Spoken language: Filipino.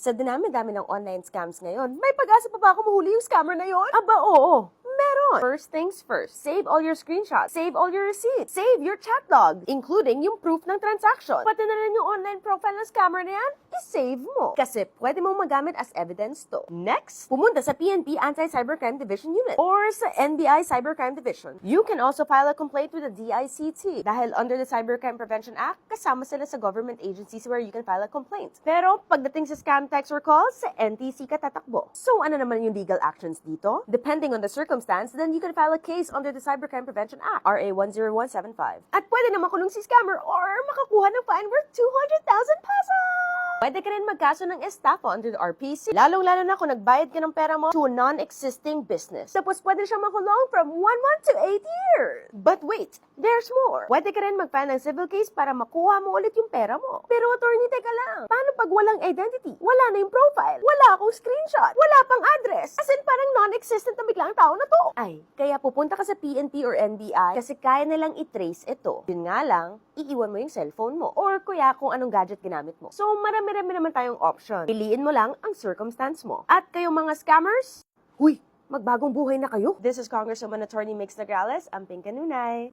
Sa dinami-dami ng online scams ngayon, may pag-asa pa ba ako mahuli yung scammer na yon? Aba, oo. Meron. First things first, save all your screenshots, save all your receipts, save your chat log, including yung proof ng transaction. Pati na rin yung online profile ng scammer na yan, i-save mo. Kasi pwede mong magamit as evidence to. Next, pumunta sa PNP Anti-Cybercrime Division Unit or sa NBI Cybercrime Division. You can also file a complaint with the DICT dahil under the Cybercrime Prevention Act, kasama sila sa government agencies where you can file a complaint. Pero pagdating sa scam text or calls, sa NTC ka tatakbo. So ano naman yung legal actions dito? Depending on the circumstance, then you can file a case under the Cybercrime Prevention Act, RA 10175. At pwede na makulong si scammer or makakuha ng fine worth 200,000 pesos! Pwede ka rin magkaso ng estafa under the RPC, lalong-lalo na kung nagbayad ka ng pera mo to a non-existing business. Tapos pwede siya makulong from 1 month to 8 years. But wait, there's more. Pwede ka rin mag-file ng civil case para makuha mo ulit yung pera mo. Pero attorney, teka lang. Paano pag walang identity? Wala na yung profile. Wala akong screenshot. Wala pang address. As in, parang non-existent na biglang tao na to. Ay, kaya pupunta ka sa PNP or NBI kasi kaya nilang i-trace ito. Yun nga lang, iiwan mo yung cellphone mo or kuya kung anong gadget ginamit mo. So, marami-rami naman tayong option. Piliin mo lang ang circumstance mo. At kayong mga scammers, huy, magbagong buhay na kayo. This is Congresswoman Attorney Mix Nograles, ang Pink Kanunay.